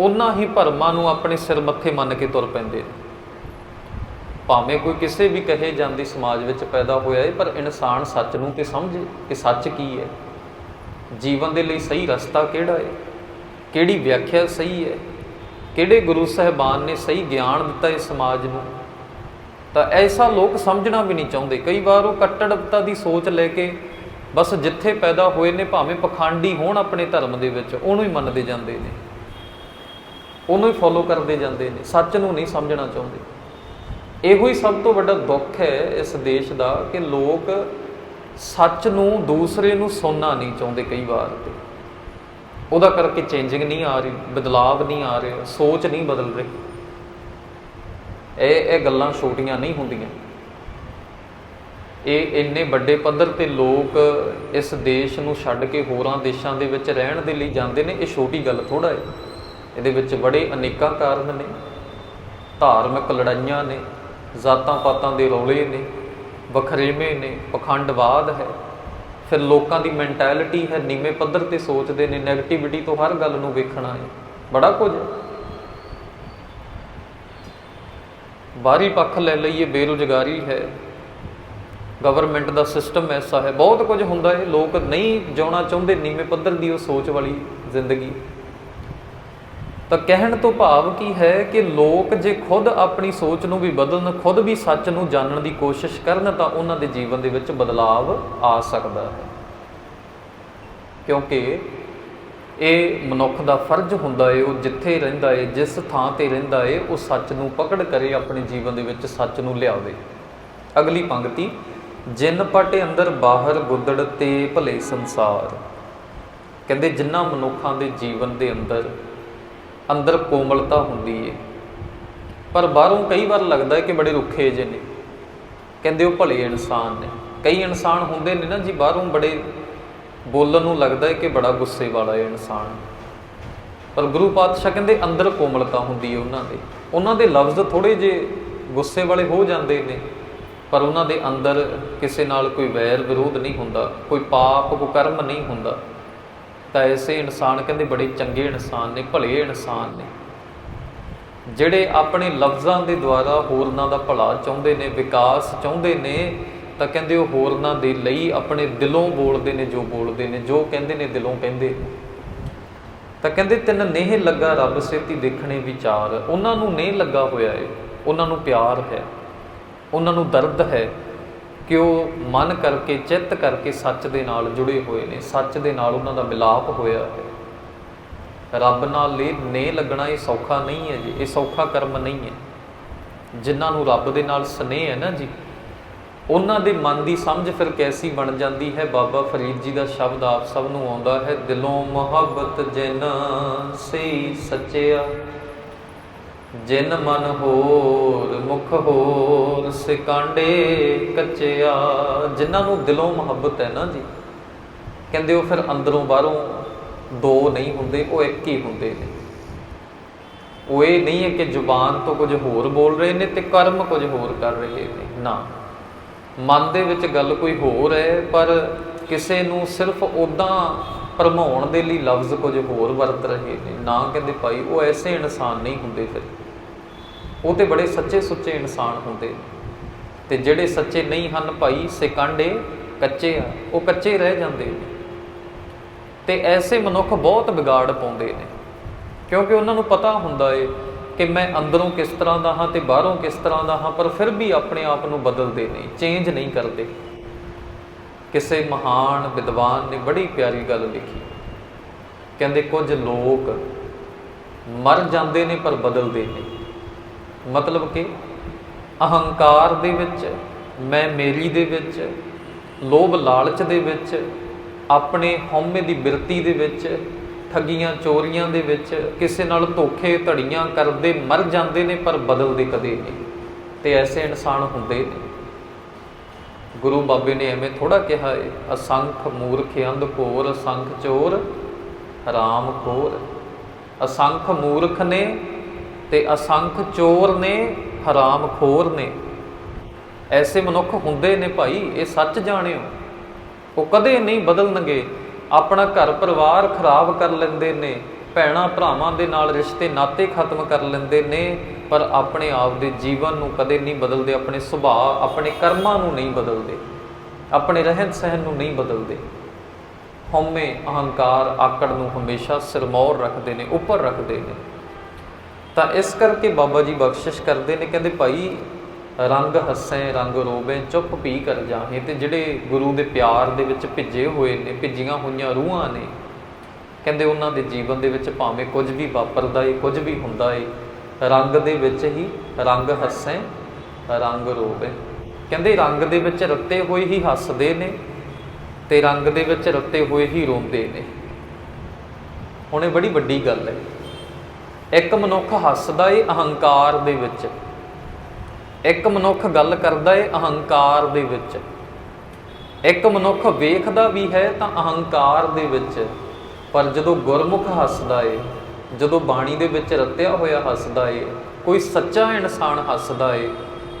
ਉਹਨਾਂ ਹੀ ਭਰਮਾਂ ਨੂੰ ਆਪਣੇ ਸਿਰ ਮੱਥੇ ਮੰਨ ਕੇ ਤੁਰ ਪੈਂਦੇ ਨੇ। ਭਾਵੇਂ ਕੋਈ ਕਿਸੇ ਵੀ ਕਹੇ ਜਾਂਦੀ ਸਮਾਜ ਵਿੱਚ ਪੈਦਾ ਹੋਇਆ ਹੈ ਪਰ ਇਨਸਾਨ ਸੱਚ ਨੂੰ ਤੇ ਸਮਝੇ ਕਿ ਸੱਚ ਕੀ ਹੈ ਜੀਵਨ ਦੇ ਲਈ ਸਹੀ ਰਸਤਾ ਕਿਹੜਾ ਹੈ ਕਿਹੜੀ ਵਿਆਖਿਆ ਸਹੀ ਹੈ ਕਿਹੜੇ ਗੁਰੂ ਸਾਹਿਬਾਨ ਨੇ ਸਹੀ ਗਿਆਨ ਦਿੱਤਾ ਇਸ ਸਮਾਜ ਨੂੰ? ਤਾਂ ਐਸਾ ਲੋਕ ਸਮਝਣਾ ਵੀ ਨਹੀਂ ਚਾਹੁੰਦੇ। ਕਈ ਵਾਰ ਉਹ ਕੱਟੜਤਾ ਦੀ ਸੋਚ ਲੈ ਕੇ ਬਸ ਜਿੱਥੇ ਪੈਦਾ ਹੋਏ ਨੇ, ਭਾਵੇਂ ਪਖੰਡੀ ਹੋਣ ਆਪਣੇ ਧਰਮ ਦੇ ਵਿੱਚ, ਉਹਨੂੰ ਹੀ ਮੰਨਦੇ ਜਾਂਦੇ ਨੇ। ਉਹਨੂੰ ਹੀ ਫੋਲੋ ਕਰਦੇ ਜਾਂਦੇ ਨੇ। ਸੱਚ ਨੂੰ ਨਹੀਂ ਸਮਝਣਾ ਚਾਹੁੰਦੇ। ਇਹੋ ਹੀ ਸਭ ਤੋਂ ਵੱਡਾ ਦੁੱਖ ਹੈ ਇਸ ਦੇਸ਼ ਦਾ ਕਿ ਲੋਕ ਸੱਚ ਨੂੰ ਦੂਸਰੇ ਨੂੰ ਸੁਣਨਾ ਨਹੀਂ ਚਾਹੁੰਦੇ ਕਈ ਵਾਰ ਤੇ। ਉਹਦਾ ਕਰਕੇ ਚੇਂਜਿੰਗ ਨਹੀਂ ਆ ਰਹੀ, ਬਦਲਾਵ ਨਹੀਂ ਆ ਰਿਹਾ, ਸੋਚ ਨਹੀਂ ਬਦਲ ਰਹੀ। ਇਹ ਇਹ ਗੱਲਾਂ ਛੋਟੀਆਂ ਨਹੀਂ ਹੁੰਦੀਆਂ। ਇਹ ਇੰਨੇ ਵੱਡੇ ਪੱਧਰ ਤੇ ਲੋਕ ਇਸ ਦੇਸ਼ ਨੂੰ ਛੱਡ ਕੇ ਹੋਰਾਂ ਦੇਸ਼ਾਂ ਦੇ ਵਿੱਚ ਰਹਿਣ ਦੇ ਲਈ ਜਾਂਦੇ ਨੇ, ਇਹ ਛੋਟੀ ਗੱਲ ਥੋੜਾ ਹੈ। ਇਹਦੇ ਵਿੱਚ ਬੜੇ ਅਨੇਕਾਂ ਕਾਰਨ ਨੇ। ਧਾਰਮਿਕ ਲੜਾਈਆਂ ਨੇ, ਜ਼ਾਤਾਂ ਪਾਤਾਂ ਦੇ ਰੌਲੇ ਨੇ, ਵਖਰੇਵੇਂ ਨੇ, ਪਖੰਡਵਾਦ ਹੈ। ਫਿਰ ਲੋਕਾਂ ਦੀ ਮੈਂਟੈਲਿਟੀ ਹੈ, ਨੀਵੇਂ ਪੱਧਰ ਤੇ ਸੋਚਦੇ ਨੇ 네ਗੇਟਿਵਿਟੀ ਤੋਂ ਹਰ ਗੱਲ ਨੂੰ ਵੇਖਣਾ ਹੈ। ਬੜਾ ਕੁਝ ਹੈ ਬਾਹਰੀ ਪੱਖ ਲੈ ਲਈਏ, ਬੇਰੁਜ਼ਗਾਰੀ ਹੈ। ਗਵਰਨਮੈਂਟ ਦਾ ਸਿਸਟਮ ਐਸਾ ਹੈ। ਬਹੁਤ ਕੁਝ ਹੁੰਦਾ ਹੈ। ਲੋਕ ਨਹੀਂ ਜਿਉਣਾ ਚਾਹੁੰਦੇ, ਨੀਵੇਂ ਪੱਧਰ ਦੀ ਉਹ ਸੋਚ ਵਾਲੀ ਜ਼ਿੰਦਗੀ। ਤਾਂ ਕਹਿਣ ਤੋਂ ਭਾਵ ਕੀ ਹੈ ਕਿ ਲੋਕ ਜੇ ਖੁਦ ਆਪਣੀ ਸੋਚ ਨੂੰ ਵੀ ਬਦਲਣ, ਖੁਦ ਵੀ ਸੱਚ ਨੂੰ ਜਾਣਨ ਦੀ ਕੋਸ਼ਿਸ਼ ਕਰਨ, ਤਾਂ ਉਹਨਾਂ ਦੇ ਜੀਵਨ ਦੇ ਵਿੱਚ ਬਦਲਾਵ ਆ ਸਕਦਾ ਹੈ। ਕਿਉਂਕਿ ਇਹ ਮਨੁੱਖ ਦਾ ਫਰਜ਼ ਹੁੰਦਾ ਹੈ ਉਹ ਜਿੱਥੇ ਰਹਿੰਦਾ ਏ, ਜਿਸ ਥਾਂ ਤੇ ਰਹਿੰਦਾ ਏ, ਉਹ ਸੱਚ ਨੂੰ ਪਕੜ ਕਰੇ, ਆਪਣੇ ਜੀਵਨ ਦੇ ਵਿੱਚ ਸੱਚ ਨੂੰ ਲਿਆਵੇ। ਅਗਲੀ ਪੰਕਤੀ, ਜਿੰਨ ਪਟੇ ਅੰਦਰ ਬਾਹਰ ਗੁੱਦੜ ਤੇ ਭਲੇ ਸੰਸਾਰ। ਕਹਿੰਦੇ ਜਿਨ੍ਹਾਂ ਮਨੁੱਖਾਂ ਦੇ ਜੀਵਨ ਦੇ ਅੰਦਰ ਅੰਦਰ ਕੋਮਲਤਾ ਹੁੰਦੀ ਏ, ਪਰ ਬਾਹਰੋਂ ਕਈ ਵਾਰ ਲੱਗਦਾ ਹੈ ਕਿ ਬੜੇ ਰੁੱਖੇ ਜਿਹੇ ਨੇ। ਕਹਿੰਦੇ ਉਹ ਭਲੇ ਇਨਸਾਨ ਨੇ। ਕਈ ਇਨਸਾਨ ਹੁੰਦੇ ਨੇ ਨਾ ਜੀ, ਬਾਹਰੋਂ ਬੜੇ ਬੋਲਣ ਨੂੰ ਲੱਗਦਾ ਹੈ ਕਿ ਬੜਾ ਗੁੱਸੇ ਵਾਲਾ ਹੈ ਇਨਸਾਨ ਪਰ ਗੁਰੂ ਪਾਤਸ਼ਾਹ ਕਹਿੰਦੇ ਅੰਦਰ ਕੋਮਲਤਾ ਹੁੰਦੀ ਹੈ ਉਹਨਾਂ ਦੇ। ਉਹਨਾਂ ਦੇ ਲਫ਼ਜ਼ ਥੋੜੇ ਜੇ ਗੁੱਸੇ ਵਾਲੇ ਹੋ ਜਾਂਦੇ ਨੇ, ਪਰ ਉਹਨਾਂ ਦੇ ਅੰਦਰ ਕਿਸੇ ਨਾਲ ਕੋਈ ਵੈਰ ਵਿਰੋਧ ਨਹੀਂ ਹੁੰਦਾ, ਕੋਈ ਪਾਪ, ਕੋਈ ਕਰਮ ਨਹੀਂ ਹੁੰਦਾ। ਤਾਂ ਐਸੇ ਇਨਸਾਨ ਕਹਿੰਦੇ ਬੜੇ ਚੰਗੇ ਇਨਸਾਨ ਨੇ, ਭਲੇ ਇਨਸਾਨ ਨੇ। ਜਿਹੜੇ ਆਪਣੇ ਲਫ਼ਜ਼ਾਂ ਦੇ ਦੁਆਰਾ ਹੋਰਨਾਂ ਦਾ ਭਲਾ ਚਾਹੁੰਦੇ ਨੇ, ਵਿਕਾਸ ਚਾਹੁੰਦੇ ਨੇ ਤਾਂ ਕਹਿੰਦੇ ਉਹ ਹੋਰਨਾਂ ਦੇ ਲਈ ਆਪਣੇ ਦਿਲੋਂ ਬੋਲਦੇ ਨੇ ਜੋ ਬੋਲਦੇ ਨੇ, ਜੋ ਕਹਿੰਦੇ ਨੇ ਦਿਲੋਂ ਕਹਿੰਦੇ ਤਾਂ ਕਹਿੰਦੇ ਤਿੰਨ ਨੇਹ ਲੱਗਾ ਰੱਬ ਸੇਤੀ ਦੇਖਣੇ ਵਿਚਾਰ, ਉਹਨਾਂ ਨੂੰ ਨਹੀਂ ਲੱਗਾ ਹੋਇਆ ਏ, ਉਹਨਾਂ ਨੂੰ ਪਿਆਰ ਹੈ, ਉਹਨਾਂ ਨੂੰ ਦਰਦ ਹੈ ਕਿ ਉਹ ਮਨ ਕਰਕੇ, ਚਿੱਤ ਕਰਕੇ ਸੱਚ ਦੇ ਨਾਲ ਜੁੜੇ ਹੋਏ ਨੇ, ਸੱਚ ਦੇ ਨਾਲ ਉਹਨਾਂ ਦਾ ਮਿਲਾਪ ਹੋਇਆ ਹੈ। ਰੱਬ ਨਾਲ ਲੇ ਨੇ ਲੱਗਣਾ ਇਹ ਸੌਖਾ ਨਹੀਂ ਹੈ ਜੀ, ਇਹ ਸੌਖਾ ਕਰਮ ਨਹੀਂ ਹੈ। ਜਿਨ੍ਹਾਂ ਨੂੰ ਰੱਬ ਦੇ ਨਾਲ ਸਨੇਹ ਹੈ ਨਾ ਜੀ ਉਹਨਾਂ ਦੇ ਮਨ ਦੀ ਸਮਝ ਫਿਰ ਕੈਸੀ ਬਣ ਜਾਂਦੀ ਹੈ? ਬਾਬਾ ਫਰੀਦ ਜੀ ਦਾ ਸ਼ਬਦ ਆਪ ਸਭ ਨੂੰ ਆਉਂਦਾ ਹੈ, ਦਿਲੋਂ ਮੁਹੱਬਤ ਜਿਨ ਸਹੀ ਸੱਚਿਆ, ਜਿਨ ਮਨ ਹੋਰ ਮੁਖ ਹੋਰ ਸਿਕਾਂਡੇ ਕੱਚਿਆ। ਜਿਨ੍ਹਾਂ ਨੂੰ ਦਿਲੋਂ ਮੁਹੱਬਤ ਹੈ ਨਾ ਜੀ, ਕਹਿੰਦੇ ਉਹ ਫਿਰ ਅੰਦਰੋਂ ਬਾਹਰੋਂ ਦੋ ਨਹੀਂ ਹੁੰਦੇ, ਉਹ ਇੱਕ ਹੀ ਹੁੰਦੇ ਨੇ। ਉਹ ਇਹ ਨਹੀਂ ਹੈ ਕਿ ਜ਼ੁਬਾਨ ਤੋਂ ਕੁਝ ਹੋਰ ਬੋਲ ਰਹੇ ਨੇ ਤੇ ਕਰਮ ਕੁਝ ਹੋਰ ਕਰ ਰਹੇ ਨੇ। ਨਾ। ਮਨ ਦੇ ਵਿੱਚ ਗੱਲ ਕੋਈ ਹੋਰ ਹੈ, ਪਰ ਕਿਸੇ ਨੂੰ ਸਿਰਫ ਉਦਾਂ ਭਰਮਾਉਣ ਦੇ ਲਈ ਲਫ਼ਜ਼ ਕੁਝ ਹੋਰ ਵਰਤ ਰਹੇ ਨੇ। ਨਾ ਕਹਿੰਦੇ ਭਾਈ, ਉਹ ਐਸੇ ਇਨਸਾਨ ਨਹੀਂ ਹੁੰਦੇ ਫਿਰ। ਉਹ ਤੇ ਬੜੇ ਸੱਚੇ ਸੁੱਚੇ ਇਨਸਾਨ ਹੁੰਦੇ ਨੇ। ਤੇ ਜਿਹੜੇ ਸੱਚੇ ਨਹੀਂ ਹਨ ਭਾਈ, ਸਿਕਾਂਡੇ ਕੱਚੇ ਆ, ਉਹ ਕੱਚੇ ਰਹਿ ਜਾਂਦੇ ਨੇ। ਤੇ ਐਸੇ ਮਨੁੱਖ ਬਹੁਤ ਵਿਗਾੜ ਪਾਉਂਦੇ ਨੇ। ਕਿਉਂਕਿ ਉਹਨਾਂ ਨੂੰ ਪਤਾ ਹੁੰਦਾ ਏ ਕਿ ਮੈਂ ਅੰਦਰੋਂ ਕਿਸ ਤਰ੍ਹਾਂ ਦਾ ਹਾਂ ਤੇ ਬਾਹਰੋਂ ਕਿਸ ਤਰ੍ਹਾਂ ਦਾ ਹਾਂ, ਪਰ ਫਿਰ ਵੀ ਆਪਣੇ ਆਪ ਨੂੰ ਬਦਲਦੇ ਨਹੀਂ ਚੇਂਜ ਨਹੀਂ ਕਰਦੇ। ਕਿਸੇ ਮਹਾਨ ਵਿਦਵਾਨ ਨੇ ਬੜੀ ਪਿਆਰੀ ਗੱਲ ਲਿਖੀ। ਕਹਿੰਦੇ, ਕੁਝ ਲੋਕ ਮਰ ਜਾਂਦੇ ਨੇ ਪਰ ਬਦਲਦੇ ਨਹੀਂ। ਮਤਲਬ ਕਿ ਅਹੰਕਾਰ ਦੇ ਵਿੱਚ, ਮੈਂ ਮੇਰੀ ਦੇ ਵਿੱਚ, ਲੋਭ ਲਾਲਚ ਦੇ ਵਿੱਚ, ਆਪਣੇ ਹਉਮੈ ਦੀ ਬਿਰਤੀ ਦੇ ਵਿੱਚ ਠੱਗੀਆਂ ਚੋਰੀਆਂ ਦੇ ਵਿੱਚ ਕਿਸੇ ਨਾਲ ਧੋਖੇ ਧੜੀਆਂ ਕਰਦੇ ਮਰ ਜਾਂਦੇ ਨੇ, ਪਰ ਬਦਲਦੇ ਕਦੇ ਨਹੀਂ। ਤੇ ਐਸੇ ਇਨਸਾਨ ਹੁੰਦੇ ਨੇ। ਗੁਰੂ ਬਾਬੇ ਨੇ ਐਵੇਂ ਥੋੜਾ ਕਿਹਾ ਏ, ਅਸੰਖ ਮੂਰਖ ਅੰਧ ਘੋਰ ਅਸੰਖ ਚੋਰ ਹਰਾਮ ਖੋਰ। ਅਸੰਖ ਮੂਰਖ ਨੇ ਤੇ ਅਸੰਖ ਚੋਰ ਨੇ ਹਰਾਮ ਖੋਰ ਨੇ। ਐਸੇ ਮਨੁੱਖ ਹੁੰਦੇ ਨੇ ਭਾਈ, ਇਹ ਸੱਚ ਜਾਣਿਓ। ਉਹ ਕਦੇ ਨਹੀਂ ਬਦਲਣਗੇ। ਆਪਣਾ ਘਰ ਪਰਿਵਾਰ ਖਰਾਬ ਕਰ ਲੈਂਦੇ ਨੇ, ਭੈਣਾ ਭਰਾਵਾਂ ਦੇ ਨਾਲ ਰਿਸ਼ਤੇ ਨਾਤੇ ਖਤਮ ਕਰ ਲੈਂਦੇ ਨੇ, ਪਰ ਆਪਣੇ ਆਪ ਦੇ ਜੀਵਨ ਨੂੰ ਕਦੇ ਨਹੀਂ ਬਦਲਦੇ, ਆਪਣੇ ਸੁਭਾਅ ਆਪਣੇ ਕਰਮਾਂ ਨੂੰ ਨਹੀਂ ਬਦਲਦੇ, ਆਪਣੇ ਰਹਿਣ ਸਹਿਣ ਨੂੰ ਨਹੀਂ ਬਦਲਦੇ। ਹਉਮੈ ਅਹੰਕਾਰ ਆਕੜ ਨੂੰ ਹਮੇਸ਼ਾ ਸਿਰਮੌਰ ਰੱਖਦੇ ਨੇ, ਉੱਪਰ ਰੱਖਦੇ ਨੇ। ਤਾਂ ਇਸ ਕਰਕੇ ਬਾਬਾ ਜੀ ਬਖਸ਼ਿਸ਼ ਕਰਦੇ ਨੇ, ਕਹਿੰਦੇ ਭਾਈ ਰੰਗ ਹੱਸੇ, ਰੰਗ ਰੋਵੇ, ਚੁੱਪ ਪੀ ਕਰ ਜਾਹੇ। ਤੇ ਜਿਹੜੇ ਗੁਰੂ ਦੇ ਪਿਆਰ ਦੇ ਵਿੱਚ ਭਿੱਜੇ ਹੋਏ ਨੇ, ਭਿੱਜੀਆਂ ਹੋਈਆਂ ਰੂਹਾਂ ਨੇ, ਕਹਿੰਦੇ ਉਹਨਾਂ ਦੇ ਜੀਵਨ ਦੇ ਵਿੱਚ ਭਾਵੇਂ ਕੁਝ ਵੀ ਵਾਪਰਦਾ ਏ, ਕੁਝ ਵੀ ਹੁੰਦਾ ਏ, ਰੰਗ ਦੇ ਵਿੱਚ ਹੀ ਰੰਗ ਹੱਸੇ, ਰੰਗ ਰੋਵੇ। ਕਹਿੰਦੇ ਰੰਗ ਦੇ ਵਿੱਚ ਰੱਤੇ ਹੋਏ ਹੀ ਹੱਸਦੇ ਨੇ ਤੇ ਰੰਗ ਦੇ ਵਿੱਚ ਰੱਤੇ ਹੋਏ ਹੀ ਰੋਂਦੇ ਨੇ। ਹੁਣ ਇਹ ਬੜੀ ਵੱਡੀ ਗੱਲ ਹੈ ਇੱਕ ਮਨੁੱਖ ਹੱਸਦਾ ਏ ਅਹੰਕਾਰ ਦੇ ਵਿੱਚ। ਇੱਕ ਮਨੁੱਖ ਗੱਲ ਕਰਦਾ ਏ ਅਹੰਕਾਰ ਦੇ ਵਿੱਚ। ਇੱਕ ਮਨੁੱਖ ਵੇਖਦਾ ਵੀ ਹੈ ਤਾਂ ਅਹੰਕਾਰ ਦੇ ਵਿੱਚ। ਪਰ ਜਦੋਂ ਗੁਰਮੁਖ ਹੱਸਦਾ ਏ, ਜਦੋਂ ਬਾਣੀ ਦੇ ਵਿੱਚ ਰਤਿਆ ਹੋਇਆ ਹੱਸਦਾ ਏ, ਕੋਈ ਸੱਚਾ ਇਨਸਾਨ ਹੱਸਦਾ ਏ,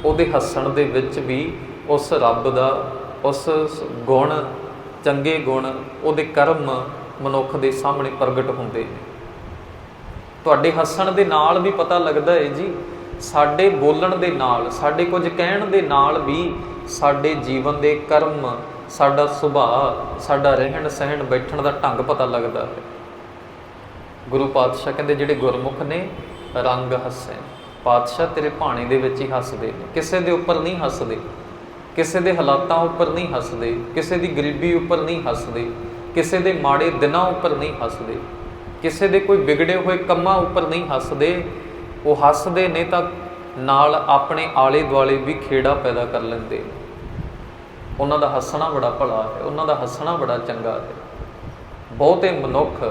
ਉਹਦੇ ਹੱਸਣ ਦੇ ਵਿੱਚ ਵੀ ਉਸ ਰੱਬ ਦਾ, ਉਸ ਗੁਣ, ਚੰਗੇ ਗੁਣ, ਉਹਦੇ ਕਰਮ ਮਨੁੱਖ ਦੇ ਸਾਹਮਣੇ ਪ੍ਰਗਟ ਹੁੰਦੇ ਨੇ। ਤੁਹਾਡੇ ਹੱਸਣ ਦੇ ਨਾਲ ਵੀ ਪਤਾ ਲੱਗਦਾ ਹੈ ਜੀ ਸਾਡੇ ਬੋਲਣ ਦੇ ਨਾਲ, ਸਾਡੇ ਕੁਝ ਕਹਿਣ ਦੇ ਨਾਲ ਵੀ ਸਾਡੇ ਜੀਵਨ ਦੇ ਕਰਮ, ਸਾਡਾ ਸੁਭਾਅ, ਸਾਡਾ ਰਹਿਣ ਸਹਿਣ, ਬੈਠਣ ਦਾ ਢੰਗ ਪਤਾ ਲੱਗਦਾ ਹੈ। ਗੁਰੂ ਪਾਤਸ਼ਾਹ ਕਹਿੰਦੇ, ਜਿਹੜੇ ਗੁਰਮੁਖ ਨੇ, ਰੰਗ ਹੱਸੇ ਪਾਤਸ਼ਾਹ ਤੇਰੇ ਭਾਣੇ ਦੇ ਵਿੱਚ ਹੀ ਹੱਸਦੇ ਨੇ। ਕਿਸੇ ਦੇ ਉੱਪਰ ਨਹੀਂ ਹੱਸਦੇ। ਕਿਸੇ ਦੇ ਹਾਲਾਤਾਂ ਉੱਪਰ ਨਹੀਂ ਹੱਸਦੇ। ਕਿਸੇ ਦੀ ਗਰੀਬੀ ਉੱਪਰ ਨਹੀਂ ਹੱਸਦੇ। ਕਿਸੇ ਦੇ ਮਾੜੇ ਦਿਨਾਂ ਉੱਪਰ ਨਹੀਂ ਹੱਸਦੇ। ਕਿਸੇ ਦੇ ਕੋਈ ਵਿਗੜੇ ਹੋਏ ਕੰਮਾਂ ਉੱਪਰ ਨਹੀਂ ਹੱਸਦੇ। ਉਹ ਹੱਸਦੇ ਨੇ ਤਾਂ ਨਾਲ ਆਪਣੇ ਆਲੇ ਦੁਆਲੇ ਵੀ ਖੇੜਾ ਪੈਦਾ ਕਰ ਲੈਂਦੇ ਨੇ। ਉਹਨਾਂ ਦਾ ਹੱਸਣਾ ਬੜਾ ਭਲਾ ਹੈ, ਉਹਨਾਂ ਦਾ ਹੱਸਣਾ ਬੜਾ ਚੰਗਾ ਹੈ। ਬਹੁਤੇ ਮਨੁੱਖ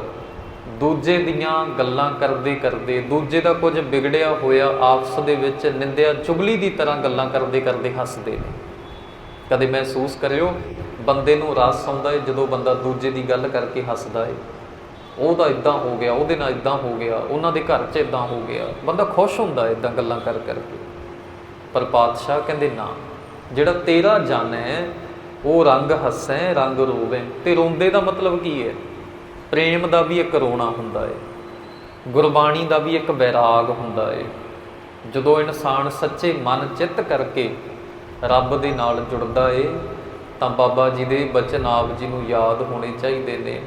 ਦੂਜੇ ਦੀਆਂ ਗੱਲਾਂ ਕਰਦੇ ਕਰਦੇ ਦੂਜੇ ਦਾ ਕੁਝ ਵਿਗੜਿਆ ਹੋਇਆ ਆਪਸ ਦੇ ਵਿੱਚ ਨਿੰਦਿਆ ਚੁਗਲੀ ਦੀ ਤਰ੍ਹਾਂ ਗੱਲਾਂ ਕਰਦੇ ਕਰਦੇ ਹੱਸਦੇ ਨੇ। ਕਦੇ ਮਹਿਸੂਸ ਕਰਿਓ, ਬੰਦੇ ਨੂੰ ਰਸ ਆਉਂਦਾ ਹੈ ਜਦੋਂ ਬੰਦਾ ਦੂਜੇ ਦੀ ਗੱਲ ਕਰਕੇ ਹੱਸਦਾ ਹੈ ਉਹ ਤਾਂ ਇਦਾਂ ਹੋ ਗਿਆ, ਉਹਦੇ ਨਾਲ ਇਦਾਂ ਹੋ ਗਿਆ, ਉਹਨਾਂ ਦੇ ਘਰ 'ਚ ਇਦਾਂ ਹੋ ਗਿਆ। ਬੰਦਾ ਖੁਸ਼ ਹੁੰਦਾ ਹੈ ਇਦਾਂ ਗੱਲਾਂ ਕਰ ਕਰਕੇ ਪਰ ਪਾਤਸ਼ਾਹ ਕਹਿੰਦੇ, ਨਾ, ਜਿਹੜਾ ਤੇਰਾ ਜਨ ਹੈ, ਉਹ ਰੰਗ ਹੱਸੈ, ਰੰਗ ਰੋਵੇ। ਤੇ ਰੋਂਦੇ ਦਾ ਮਤਲਬ ਕੀ ਹੈ? ਪ੍ਰੇਮ ਦਾ ਵੀ ਇੱਕ ਰੋਣਾ ਹੁੰਦਾ ਹੈ ਗੁਰਬਾਣੀ ਦਾ ਵੀ ਇੱਕ ਵੈਰਾਗ ਹੁੰਦਾ ਹੈ ਜਦੋਂ ਇਨਸਾਨ ਸੱਚੇ ਮਨ ਚਿੱਤ ਕਰਕੇ ਰੱਬ ਦੇ ਨਾਲ ਜੁੜਦਾ ਏ, ਤਾਂ ਬਾਬਾ ਜੀ ਦੇ ਬਚਨ ਆਪ ਜੀ ਨੂੰ ਯਾਦ ਹੋਣੇ ਚਾਹੀਦੇ ਨੇ।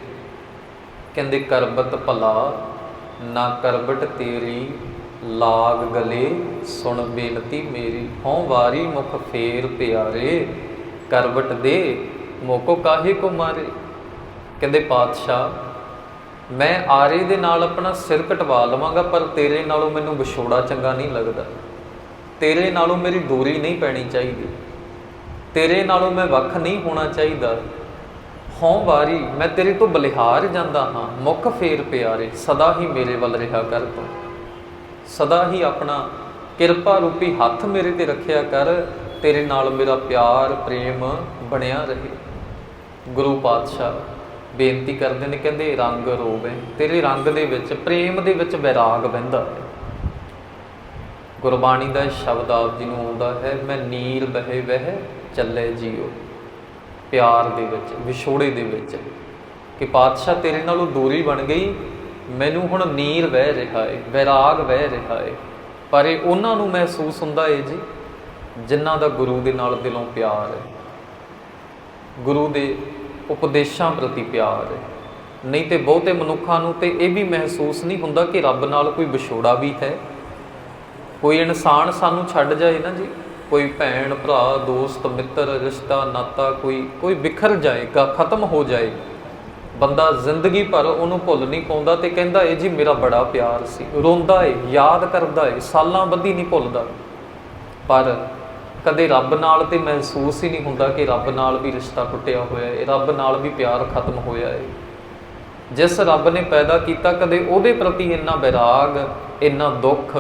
ਕਹਿੰਦੇ ਕਰਬਤ ਭਲਾ, ਨਾ ਕਰਬਟ ਤੇਰੀ ਲਾਗ ਗਲੇ, ਸੁਣ ਬੇਨਤੀ ਮੇਰੀ, ਹਉ ਵਾਰੀ ਮੁਖ ਫੇਰ ਪਿਆਰੇ, ਕਰਬਟ ਦੇ ਮੋਕੋ ਕਾਹੇ ਕੋ ਮਾਰੇ? ਕਹਿੰਦੇ ਪਾਤਸ਼ਾਹ, ਮੈਂ ਆਰੇ ਦੇ ਨਾਲ ਆਪਣਾ ਸਿਰ ਕਟਵਾ ਲਵਾਂਗਾ, ਪਰ ਤੇਰੇ ਨਾਲੋਂ ਮੈਨੂੰ ਵਿਛੋੜਾ ਚੰਗਾ ਨਹੀਂ ਲੱਗਦਾ। ਤੇਰੇ ਨਾਲੋਂ ਮੇਰੀ ਦੂਰੀ ਨਹੀਂ ਪੈਣੀ ਚਾਹੀਦੀ। ਤੇਰੇ ਨਾਲੋਂ ਮੈਂ ਵੱਖ ਨਹੀਂ ਹੋਣਾ ਚਾਹੀਦਾ। ਹੋਂ ਵਾਰੀ ਮੈਂ ਤੇਰੇ ਤੋਂ ਬਲਿਹਾਰ ਜਾਂਦਾ ਹਾਂ, ਮੁੱਖ ਫੇਰ ਪਿਆਰੇ, ਸਦਾ ਹੀ ਮੇਰੇ ਵੱਲ ਰਿਹਾ ਕਰ ਤੂੰ। ਸਦਾ ਹੀ ਆਪਣਾ ਕਿਰਪਾ ਰੂਪੀ ਹੱਥ ਮੇਰੇ ਤੇ ਰੱਖਿਆ ਕਰ, ਤੇਰੇ ਨਾਲ ਮੇਰਾ ਪਿਆਰ, ਪ੍ਰੇਮ ਬਣਿਆ ਰਹੇ। ਗੁਰੂ ਪਾਤਸ਼ਾਹ ਬੇਨਤੀ ਕਰਦੇ ਨੇ, ਕਹਿੰਦੇ ਰੰਗ ਰੋਵੇ, ਤੇਰੇ ਰੰਗ ਦੇ ਵਿੱਚ, ਪ੍ਰੇਮ ਦੇ ਵਿੱਚ ਵਿਰਾਗ ਬਹਿੰਦਾ ਹੈ। ਗੁਰਬਾਣੀ ਦਾ ਸ਼ਬਦ ਆਪ ਜੀ ਨੂੰ ਆਉਂਦਾ ਹੈ, ਮੈਂ ਨੀਰ ਬਹਿ ਵਹਿ ਚੱਲੇ ਜੀਓ। ਪਿਆਰ ਦੇ ਵਿੱਚ, ਵਿਛੋੜੇ ਦੇ ਵਿੱਚ, ਕਿ ਪਾਤਸ਼ਾਹ ਤੇਰੇ ਨਾਲੋਂ ਦੂਰੀ ਬਣ ਗਈ, ਮੈਨੂੰ ਹੁਣ ਨੀਰ ਵਹਿ ਰਿਹਾ ਏ, ਵਿਰਾਗ ਵਹਿ ਰਿਹਾ ਏ। ਪਰ ਇਹ ਉਹਨਾਂ ਨੂੰ ਮਹਿਸੂਸ ਹੁੰਦਾ ਏ ਜੀ, ਜਿਨ੍ਹਾਂ ਦਾ ਗੁਰੂ ਦੇ ਨਾਲ ਦਿਲੋਂ ਪਿਆਰ ਹੈ ਗੁਰੂ ਦੇ ਉਪਦੇਸ਼ਾਂ ਪ੍ਰਤੀ ਪਿਆਰ ਹੈ ਨਹੀਂ ਤੇ ਬਹੁਤੇ ਮਨੁੱਖਾਂ ਨੂੰ ਤੇ ਇਹ ਵੀ ਮਹਿਸੂਸ ਨਹੀਂ ਹੁੰਦਾ ਕਿ ਰੱਬ ਨਾਲ ਕੋਈ ਵਿਛੋੜਾ ਵੀ ਹੈ। ਕੋਈ ਇਨਸਾਨ ਸਾਨੂੰ ਛੱਡ ਜਾਏ ਨਾ ਜੀ। ਕੋਈ ਭੈਣ, ਭਰਾ, ਦੋਸਤ, ਮਿੱਤਰ, ਰਿਸ਼ਤਾ, ਨਾਤਾ, ਕੋਈ ਕੋਈ ਵਿਖਰ ਜਾਏਗਾ ਖਤਮ ਹੋ ਜਾਏ, ਬੰਦਾ ਜ਼ਿੰਦਗੀ ਭਰ ਉਹਨੂੰ ਭੁੱਲ ਨਹੀਂ ਪਾਉਂਦਾ ਤੇ ਕਹਿੰਦਾ ਏ ਜੀ ਮੇਰਾ ਬੜਾ ਪਿਆਰ ਸੀ। ਰੋਂਦਾ ਏ, ਯਾਦ ਕਰਦਾ ਏ, ਸਾਲਾਂ ਬੱਧੀ ਨਹੀਂ ਭੁੱਲਦਾ। ਪਰ ਕਦੇ ਰੱਬ ਨਾਲ ਤੇ ਮਹਿਸੂਸ ਹੀ ਨਹੀਂ ਹੁੰਦਾ ਕਿ ਰੱਬ ਨਾਲ ਵੀ ਰਿਸ਼ਤਾ ਟੁੱਟਿਆ ਹੋਇਆ ਏ, ਰੱਬ ਨਾਲ ਵੀ ਪਿਆਰ ਖਤਮ ਹੋਇਆ ਹੈ ਜਿਸ ਰੱਬ ਨੇ ਪੈਦਾ ਕੀਤਾ, ਕਦੇ ਉਹਦੇ ਪ੍ਰਤੀ ਇੰਨਾ ਵਿਰਾਗ, ਇੰਨਾ ਦੁੱਖ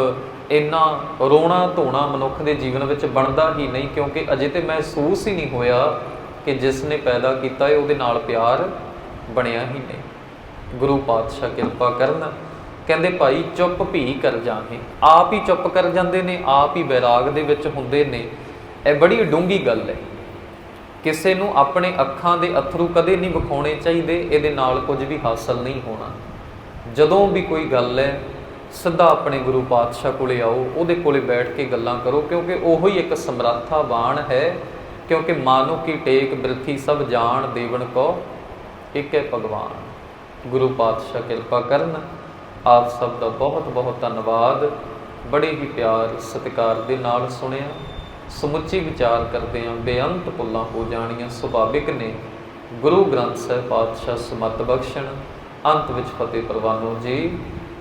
ਇੰਨਾ ਰੋਣਾ ਧੋਣਾ ਮਨੁੱਖ ਦੇ ਜੀਵਨ ਵਿੱਚ ਬਣਦਾ ਹੀ ਨਹੀਂ, ਕਿਉਂਕਿ ਅਜੇ ਤੇ ਮਹਿਸੂਸ ਹੀ ਨਹੀਂ ਹੋਇਆ ਕਿ ਜਿਸ ਨੇ ਪੈਦਾ ਕੀਤਾ ਹੈ, ਉਹਦੇ ਨਾਲ ਪਿਆਰ ਬਣਿਆ ਹੀ ਨਹੀਂ। ਗੁਰੂ ਪਾਤਸ਼ਾਹ ਕਿਰਪਾ ਕਰਨ, ਕਹਿੰਦੇ ਭਾਈ, ਚੁੱਪ ਭੀ ਕਰ ਜਾਹੇ ਆਪ ਹੀ ਚੁੱਪ ਕਰ ਜਾਂਦੇ ਨੇ, ਆਪ ਹੀ ਵਿਰਾਗ ਦੇ ਵਿੱਚ ਹੁੰਦੇ ਨੇ। ਇਹ ਬੜੀ ਡੂੰਗੀ ਗੱਲ ਹੈ। ਕਿਸੇ ਨੂੰ ਆਪਣੇ ਅੱਖਾਂ ਦੇ ਅਥਰੂ ਕਦੇ ਨਹੀਂ ਵਿਖਾਉਣੇ ਚਾਹੀਦੇ, ਇਹਦੇ ਨਾਲ ਕੁਝ ਵੀ ਹਾਸਲ ਨਹੀਂ ਹੋਣਾ। ਜਦੋਂ ਵੀ ਕੋਈ ਗੱਲ ਹੈ ਸਿੱਧਾ ਆਪਣੇ ਗੁਰੂ ਪਾਤਸ਼ਾਹ ਕੋਲੇ ਆਓ, ਉਹਦੇ ਕੋਲੇ ਬੈਠ ਕੇ ਗੱਲਾਂ ਕਰੋ, ਕਿਉਂਕਿ ਉਹੋ ਹੀ ਇੱਕ ਸਮਰੱਥਾਵਾਨ ਹੈ, ਕਿਉਂਕਿ ਮਾਨੋ ਕੀ ਟੇਕ ਬ੍ਰਿਥੀ ਸਭ ਜਾਣ ਦੇਵਨ ਕੋ, ਇੱਕ ਹੈ ਭਗਵਾਨ। ਗੁਰੂ ਪਾਤਸ਼ਾਹ ਕਿਰਪਾ ਕਰਨ, ਆਪ ਸਭ ਦਾ ਬਹੁਤ ਬਹੁਤ ਧੰਨਵਾਦ। ਬੜੇ ਹੀ ਪਿਆਰ ਸਤਿਕਾਰ ਦੇ ਨਾਲ ਸੁਣਿਆ। ਸਮੁੱਚੀ ਵਿਚਾਰ ਕਰਦੇ ਆਂ ਬੇਅੰਤ ਪੁੱਲਾਂ ਹੋ ਜਾਣੀਆਂ ਸੁਭਾਵਿਕ ਨੇ। ਗੁਰੂ ਗ੍ਰੰਥ ਸਾਹਿਬ ਪਾਤਸ਼ਾਹ ਸਮਤ ਬਖਸ਼ਣ, ਅੰਤ ਵਿੱਚ ਫਤਿਹ ਪ੍ਰਵਾਨੋ ਜੀ।